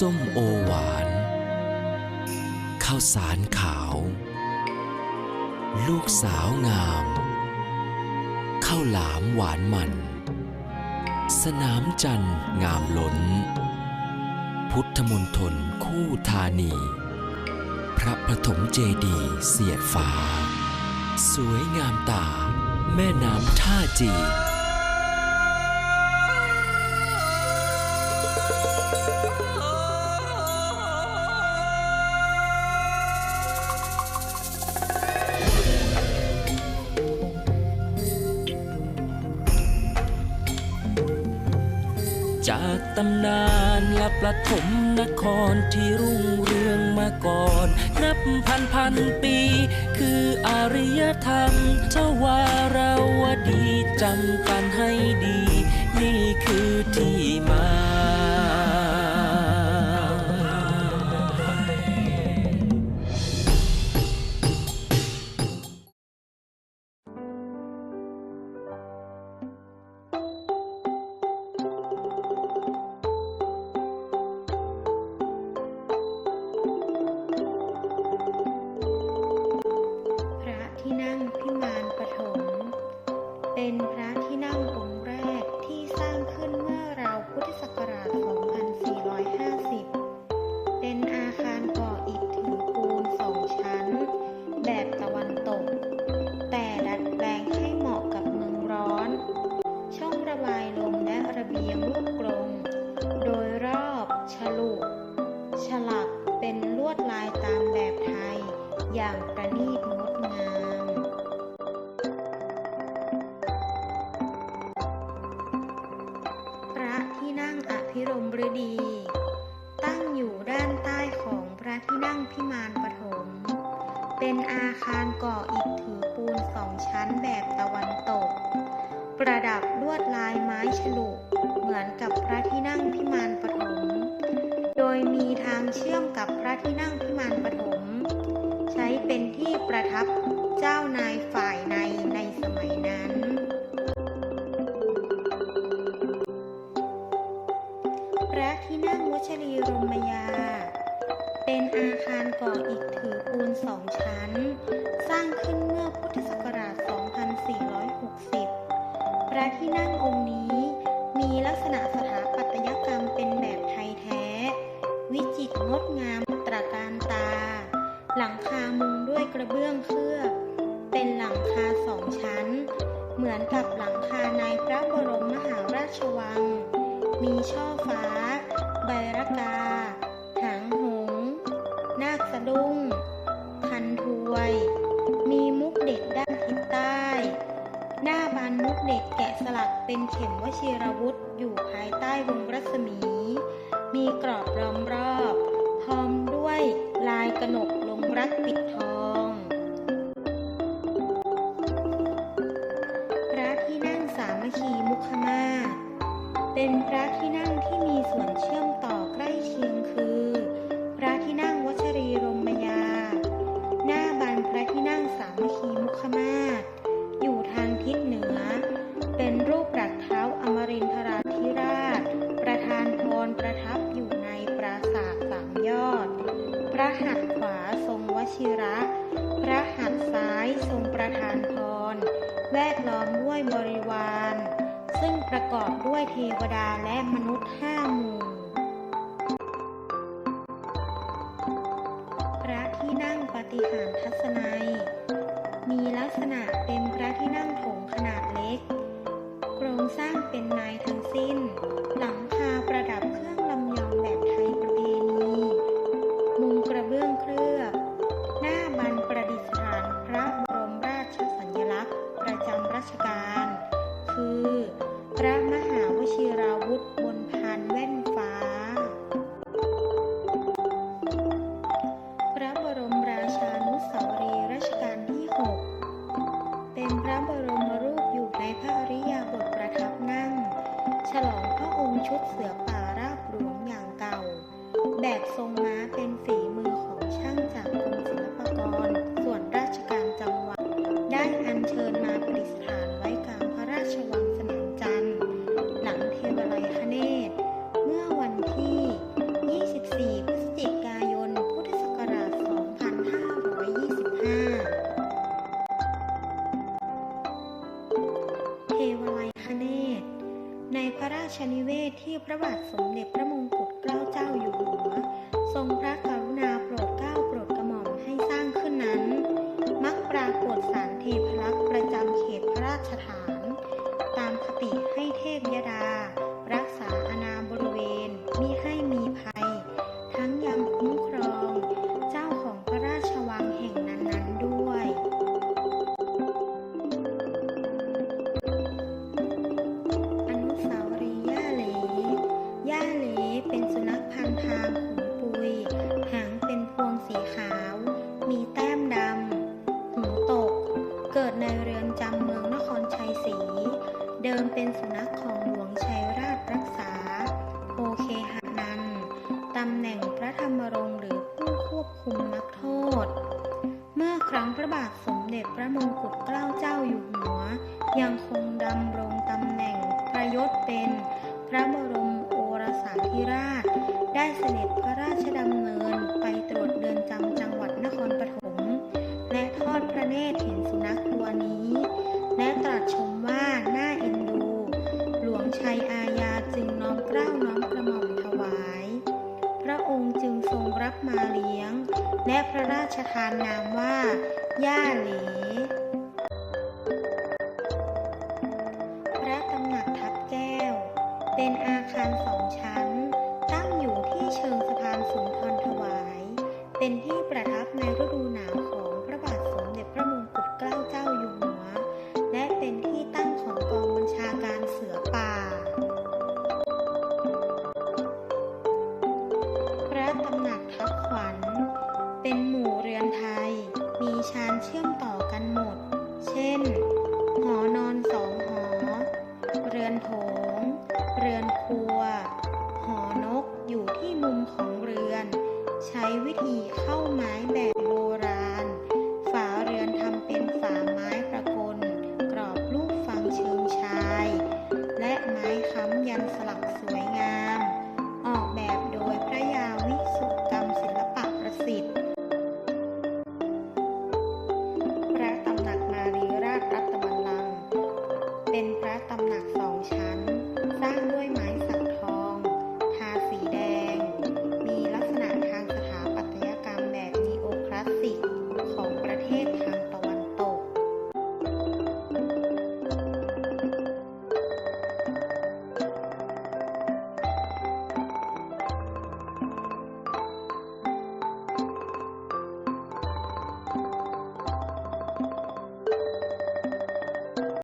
ส้มโอหวาน ข้าวสารขาว ลูกสาวงาม ข้าวหลามหวานมัน สนามจันทร์งามล้น พุทธมนตรคู่ธานี พระประถมเจดีเสียดฟ้า สวยงามตา แม่น้ำท่าจีจำนานและประถมนครที่รุ่งเรืองมาก่อน นับพันพันปี คืออารยธรรมเจวาราวดีจำกันให้ดี นี่คือที่มา อย่างประณีตงดงาม พระที่นั่งอภิรมฤดี ตั้งอยู่ด้านใต้ของพระที่นั่งพิมานปฐม เป็นอาคารก่ออิฐถือปูนสองชั้นแบบตะวันตก ประดับลวดลายไม้ฉลุเหมือนกับพระที่นั่งพิมานปฐม โดยมีทางเชื่อมกับพระที่นั่งพิมานปฐม เป็นที่ประทับเจ้านายฝ่ายในในสมัยนั้น พระที่นั่งวชรีรมยา เป็นอาคารก่ออิฐถือปูนสองชั้น สร้างขึ้นเมื่อพุทธศักราช 2460 พระที่นั่งองค์นี้มีลักษณะสถาปัตยกรรมเป็นแบบไทยแท้ วิจิตรงดงามตระการตา หลังคามุ กระเบื้องเคลือบเป็นหลังคาสองชั้น เหมือนกับหลังคาในพระบรมมหาราชวัง มีช่อฟ้า ใบรากา หางหง นาคสะดุ้งคันถวย มีมุกเด็ดด้านทิศใต้ หน้าบานมุกเด็ดแกะสลักเป็นเข็มวชิรวุธอยู่ภายใต้วงรัศมี มีกรอบล้อมรอบ พร้อมด้วยลายกระหนก งรักปิดทอง พระที่นั่งสามัคคีมุขมา เป็นพระที่นั่ง เทวดาและมนุษย์ห้าหมู่ พระที่นั่งปฏิหารทัศนัย มีลักษณะเป็นพระที่นั่งโถงขนาดเล็ก โครงสร้างเป็นไม้ทั้งสิ้น หลัง ชุดเสือป่าราบหลวงอย่างเก่า แบบทรงม้าเป็นฝีมือ นิเวศที่พระบาทสมเด็จพระ ระบาทสมเด็จพระมงกุฎเกล้าเจ้าอยู่หัว ยังคงดำรงตำแหน่งประยศเป็นพระบรมโอรสาธิราช ได้เสด็จพระราชดำเนินไปตรวจเดินานนามว่า ย่าเหลพระตำหนักทับแก้ว เป็นอาคารสอง Một